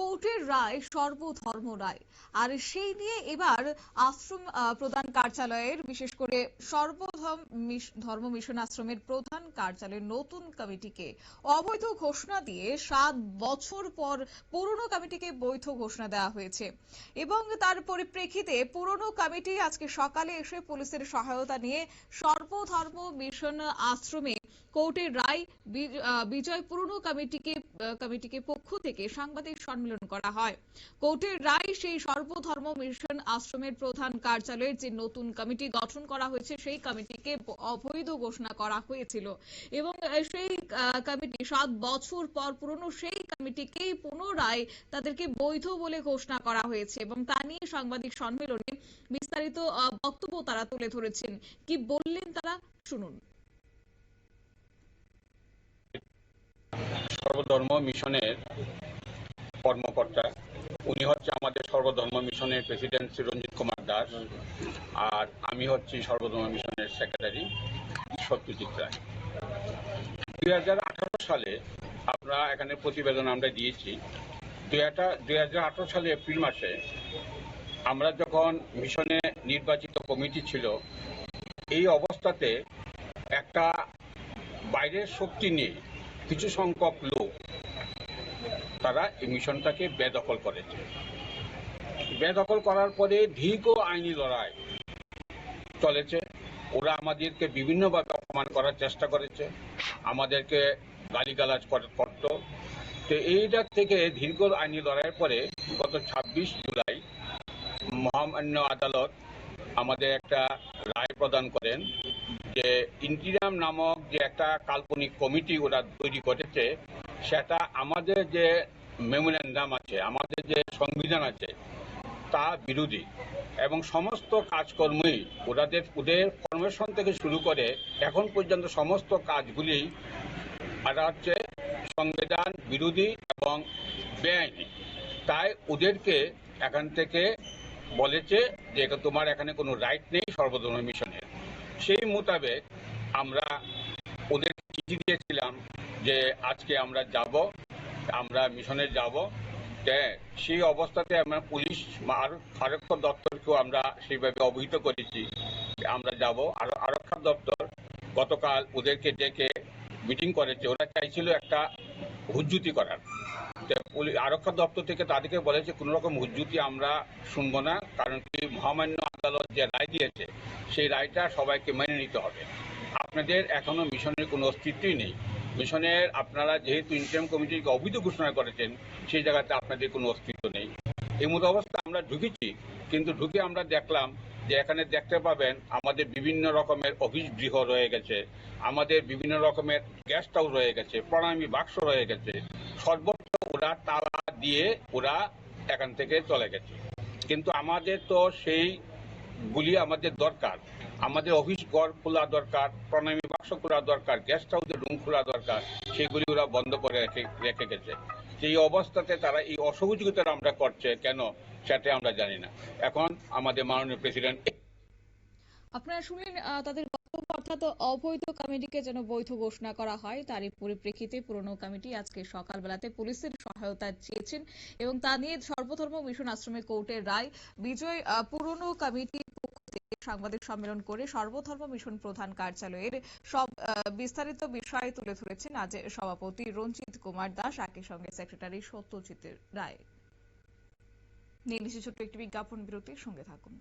কোর্টের রায় সর্বধর্ম রায়। আর সেই নিয়ে এবার আশ্রম প্রধান কার্যালয়ের, বিশেষ করে সর্বধর্ম ধর্ম মিশন আশ্রমের প্রধান কার্যালয়ের নতুন কমিটিকে অবৈধ ঘোষণা দিয়ে সাত বছর পর পুরনো কমিটিকে বৈধ ঘোষণা দেওয়া হয়েছে। এবং তার পরিপ্রেক্ষিতে পুরনো কমিটি আজকে সকালে এসে পুলিশের সহায়তা নিয়ে সর্বধর্ম মিশন আশ্রমে কোর্টের রায় বিজয় পুরনো কমিটিকে কমিটিকে পক্ষ থেকে সাংবাদিক সম্মেলন করা হয়। কোর্টের রায় সেই সর্বধর্ম মিশন আশ্রমের প্রধান কার্যালয়ের যে নতুন কমিটি গঠন করা হয়েছে, সেই কমিটিকে অবৈধ ঘোষণা করা হয়েছিল। এবং সেই কমিটি সাত বছর পর পুরনো সেই কমিটিকেই পুনরায় তাদেরকে বৈধ বলে ঘোষণা করা হয়েছে এবং তা নিয়ে সাংবাদিক সম্মেলনে বিস্তারিত বক্তব্য তারা তুলে ধরেছেন। কি বললেন তারা? শুনুন। সর্বধর্ম মিশনের কর্মকর্তা। উনি হচ্ছে আমাদের সর্বধর্ম মিশনের প্রেসিডেন্ট শ্রী রঞ্জিত কুমার দাস আর আমি হচ্ছি সর্বধর্ম মিশনের সেক্রেটারি সত্যজিৎ রায়। দুই হাজার আঠারো সালে আমরা এখানে প্রতিবেদন আমরা দিয়েছি। দুই হাজার সালে এপ্রিল মাসে আমরা যখন মিশনে নির্বাচিত কমিটি ছিল, এই অবস্থাতে একটা বাইরের শক্তি নিয়ে কিছু সংখ্যক লোক তারা এই মিশনটাকে বেদখল করেছে বেদখল করার পরে দীর্ঘ আইনি লড়াই চলেছে। ওরা আমাদেরকে বিভিন্নভাবে অপমান করার চেষ্টা করেছে। আমাদেরকে গালিগালাজ করত। তো এইটার থেকে দীর্ঘ আইনি লড়াইয়ের পরে গত ছাব্বিশ জুলাই মহামান্য আদালত আমাদের একটা রায় প্রদান করেন যে ইন্টিরাম নামক যে একটা কাল্পনিক কমিটি ওরা তৈরি করেছে সেটা আমাদের যে মেমোরেন্ডাম আছে, আমাদের যে সংবিধান আছে, তা বিরোধী। এবং সমস্ত কাজকর্মই ওদের ওদের ফরমেশন থেকে শুরু করে এখন পর্যন্ত সমস্ত কাজগুলি এটা হচ্ছে সংবিধান বিরোধী এবং বেআইনি। তাই ওদেরকে এখান থেকে বলেছে যে তোমার এখানে কোনো রাইট নেই, সর্বধর্ম মিশনের। সেই মোতাবেক আমরা ওদের চিঠি দিয়েছিলাম যে আজকে আমরা যাব, আমরা মিশনে যাব। সেই অবস্থাতে আমরা পুলিশ আরো- আরক্ষা দপ্তরকেও আমরা সেইভাবে অবহিত করেছি আমরা যাব। আর আরক্ষা দপ্তর গতকাল ওদেরকে ডেকে মিটিং করেছে। ওরা চাইছিল একটা হুজ্জুতি করার। আরক্ষা দপ্তর থেকে তাদেরকে বলেছে, কোনো রকম হুজ্জুতি আমরা শুনব না, কারণ কি মহামান্য আদালত যে রায় দিয়েছে, সেই রায়টা সবাইকে মেনে নিতে হবে। আপনাদের এখনও মিশনের কোনো অস্তিত্বই নেই। মিশনের আপনারা যেহেতু ইন্টারিম কমিটিকে অবৈধ ঘোষণা করেছেন, সেই জায়গাতে আপনাদের কোনো অস্তিত্ব নেই। এই মতো অবস্থা আমরা ঢুকেছি, কিন্তু ঢুকে আমরা দেখলাম যে এখানে দেখতে পাবেন আমাদের বিভিন্ন রকমের অফিস গৃহ রয়ে গেছে, আমাদের বিভিন্ন রকমের গেস্ট হাউস রয়ে গেছে, প্রণামী বাক্স রয়ে গেছে সর্বত্র ওরা তালা দিয়ে ওরা এখান থেকে চলে গেছে। কিন্তু আমাদের তো সেই গুলি আমাদের দরকার। আমাদের অফিস ঘর খোলা দরকার, প্রণামী বাক্স খোলা দরকার গেস্ট হাউসের রুম খোলা দরকার, সেগুলি ওরা বন্ধ করে রেখে রেখে গেছে। সেই অবস্থাতে তারা এই অসহযোগিতাটা আমরা করছে, কেন সেটা আমরা জানি না। এখন আমাদের মাননীয় প্রেসিডেন্ট আপনারা শুনলেন তাদের অর্থাৎ অবৈধ কমিটিকে যেন বৈধ ঘোষণা করা হয়, তারই পরিপ্রেক্ষিতে পুরনো কমিটি আজকে সকালবেলাতে পুলিশের সহায়তা চেয়েছেন এবং তা নিয়ে সর্বধর্ম মিশন আশ্রমে কোর্টের রায়, বিজয় পুরনো থেকে সাংবাদিক সম্মেলন করে সর্বধর্ম মিশন প্রধান কার্যালয়ের সব বিস্তারিত বিষয় তুলে ধরেছেন আজ সভাপতি রঞ্জিত কুমার দাস, একই সঙ্গে সেক্রেটারি সত্যজিৎ রায়। নিচ্ছি ছোট্ট একটি বিজ্ঞাপন বিরতির সঙ্গে থাকুন।